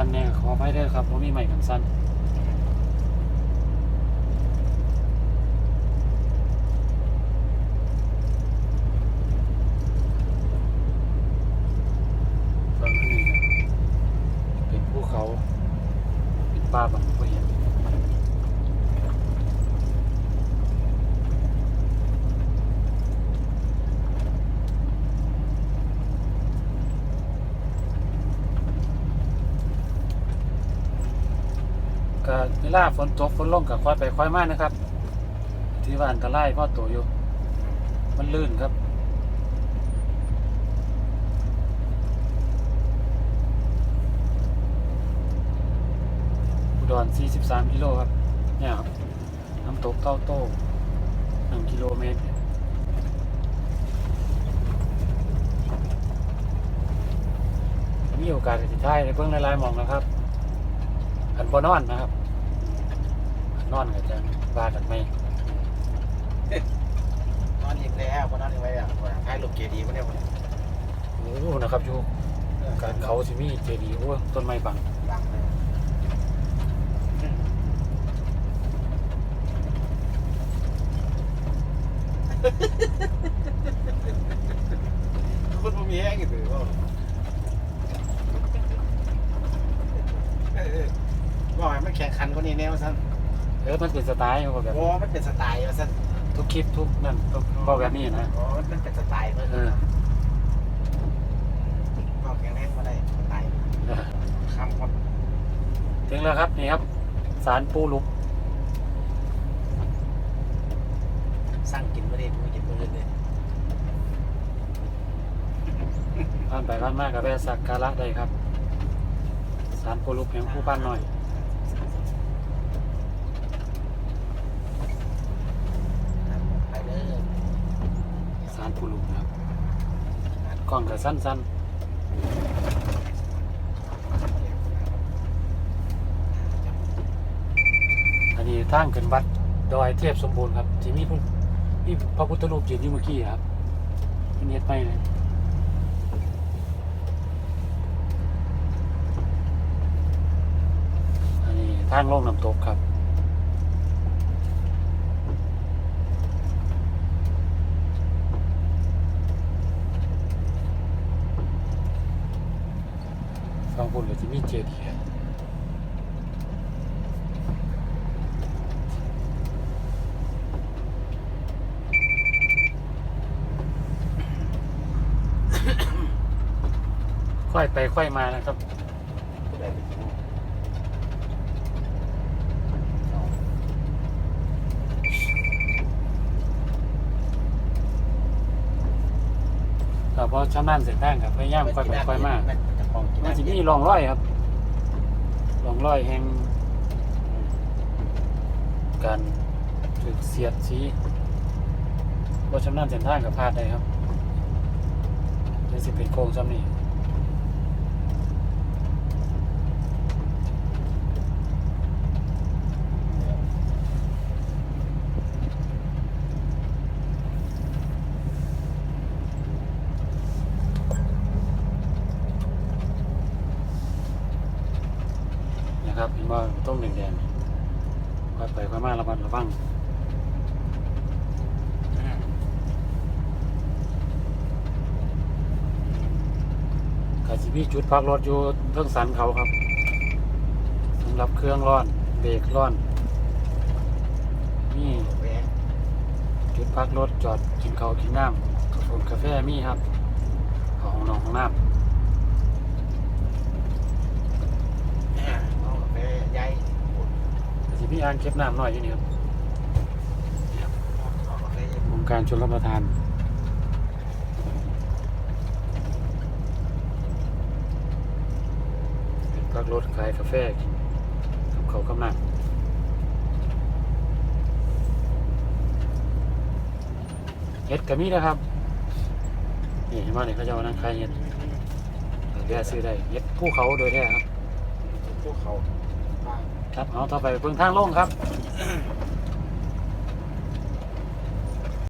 สั้นเนี่ยขอไปเด้อครับผมมีใหม่กันสั้นฝั่งนี้นะเป็นภูเขาเป็นป่าบางพวเห็น ก็เวลาฝนตกฝนลงก็ค่อยไปค่อยมานะครับ ที่ว่าอันตรายเพราะตัวอยู่ มันลื่นครับอุดร43กิโลครับ เนี่ยครับน้ำตกเต้าโต้1กิโลเมตรมีโอกาสจะได้ในเบื้องหลายๆมองนะครับอันบนอนนะครับ นนอนก็จะบากันไหมนอนอีกแล้วพอนอนอีกไว้อะท้ายลูกเกดีมาเนี่ยโอ้โหนะครับอยู่การเขาสิมีเจดีย์โอ้ต้นไม้บังบังเลยคุณผู้มีแห้งอยู่หรือเปล่าว่ามันแข่งขันกว่านี้แน่ว่าสั้น เออมันเป็นสไตล์เขาบอกแบบโอ้มันเป็นสไตล์ว่าสั้นทุกคลิปทุกนั่นต้องบอกแบบนี้นะอ๋อมันเป็นสไตล์เพื่อนเออบอกแข็งแรงมาได้สไตล์คำคนถึงแล้วครับนี่ครับสารปูลุกสร้างกินไม่ได้ไม่กินไม่ได้เลยผ่านไปผ่านมากกับแวะสักการะได้ครับ สารปูลุกแห่งผู้บ้านหน่อย ไปเลย สารปูลุกนะครับ กล้องก็สั้นๆอันนี้ทางขึ้นวัดดอยเทพสมบูรณ์ครับ ที่มีพระมีพระพุทธรูปยืนอยู่เมื่อกี้ครับเนเน็ตไปเลยอันนี้ทางลงน้ำตกครับ ฟังบนเลยที่มีเจดีย์ค่อยไปค่อยมานะครับแต่พอชำนาญเสร็จแป้งครับพยายามค่อยไปค่อยมา ของกินมันจะมีรองร้อยครับรองร้อยแห่ง การถึกเสียดสีพอชำนาญเส้นทางกับพลาดได้ครับจะสิเป็นโค้งซ้ำนี่นะครับเห็น ว่าต้มแดงๆค่อยไปค่อยมาระมัดระวังกาสิมีจุดพักรถอยู่เทิงสันเขาครับสำหรับเครื่องร้อนเบรกร้อนนี่แวะจุดพักรถจอดกินเขากินน้ำกาแฟกาแฟมีครับข้าห้องน้องน้เอากาแฟใหญ่ำกาสิ มีอ่างเก็บน้ำน้อยอยู่นี่ครับองค์การชลประทานเป็นพักรถขายกาแฟกับเขากับน้ำเฮ็ดก็มีนะครับ นี่เห็นว่าเนี่ยเขาจะเอานั่งขายเฮ็ดแวะซื้อได้เฮ็ดภูเขาโดยแท้ครับพวกเขาบ้าง ครับเอาต่อไปเพิ่งทางลงครับ